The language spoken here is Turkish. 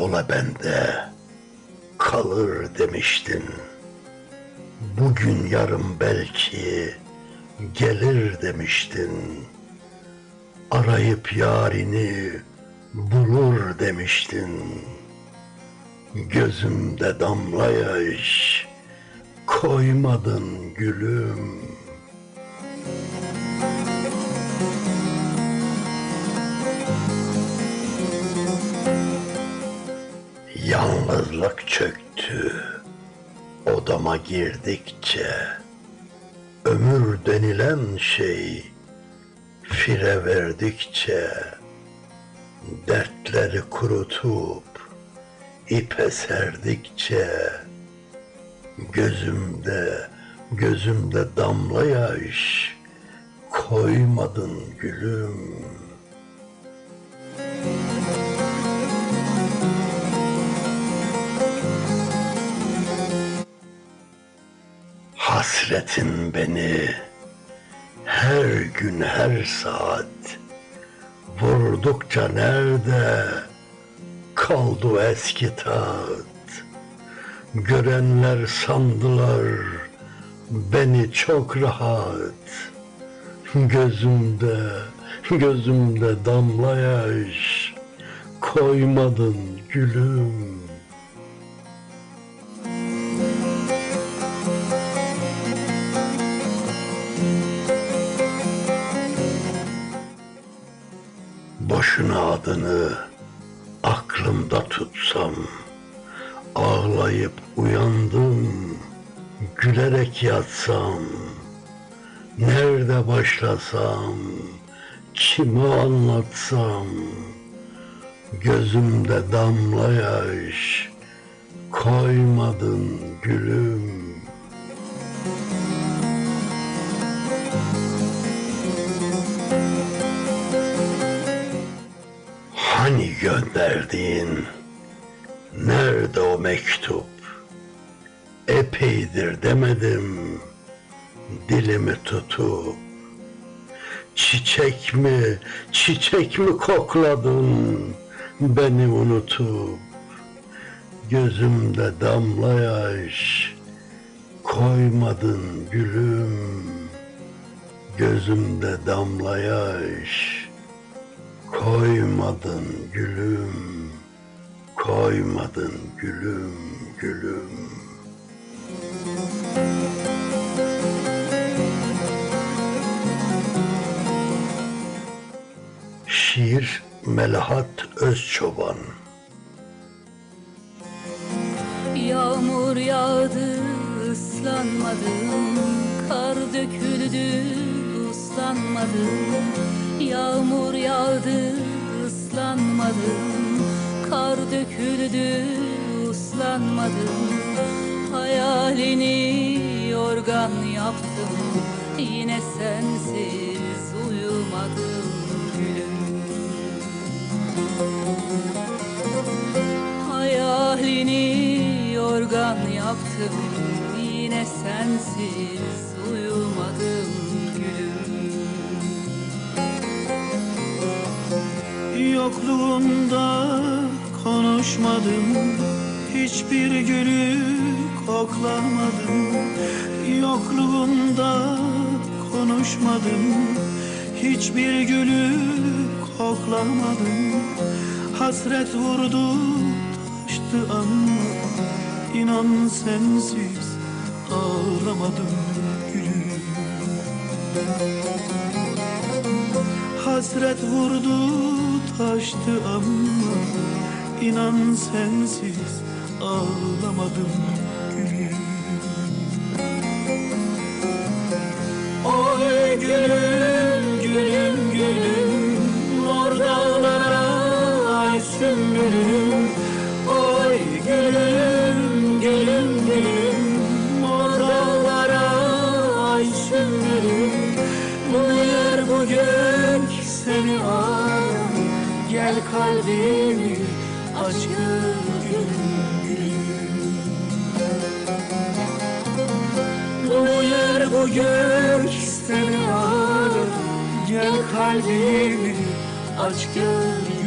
ola bende kalır demiştin. Bugün yarın belki gelir demiştin. Arayıp yarini bulur demiştin. Gözümde damla yaş koymadın gülüm. Yalnızlık çöktü odama girdikçe Ömür denilen şey fire verdikçe Dertleri kurutup ipe serdikçe Gözümde, gözümde damla yaş koymadın gülüm. Hasretin beni her gün her saat vurdukça nerede kaldı eski tat? Görenler sandılar beni çok rahat. Gözümde, gözümde damla yaş koymadın gülüm. Adını aklımda tutsam Ağlayıp uyandım Gülerek yatsam Nerede başlasam Kime anlatsam Gözümde damla yaş Koymadın gülüm gönderdiğin nerede o mektup? Epeydir demedim dilimi tutup. Çiçek mi, çiçek mi kokladın beni unutup? Gözümde damla yaş koymadın gülüm. Gözümde damla yaş Koymadın gülüm, koymadın gülüm, gülüm. Şiir Melahat Özçoban Yağmur yağdı ıslanmadım Kar döküldü ıslanmadım Yağmur yağdı ıslanmadım Kar döküldü ıslanmadım Hayalini yorgan yaptım. Yine sensiz uyumadım gülüm. Hayalini yorgan yaptım. Yine sensiz uyumadım gülüm Yokluğunda konuşmadım. Hiçbir gülü koklamadım Yokluğunda konuşmadım. Hiçbir gülü koklamadım Hasret vurdu taştı ama inan sensiz ağlamadım gülüm Hasret vurdu taştı ama inan sensiz ağlamadım gülüm. Oy gülüm gülüm gülüm Mor dağlara ay sümbülüm. Oy gülüm gülüm gülüm Mor dağlara ay sümbülüm. Bu yer bu gök seni arar Gel kalbimi aç gülüm Bu yer bu gök seni arar Gel kalbimi aç gör gülüm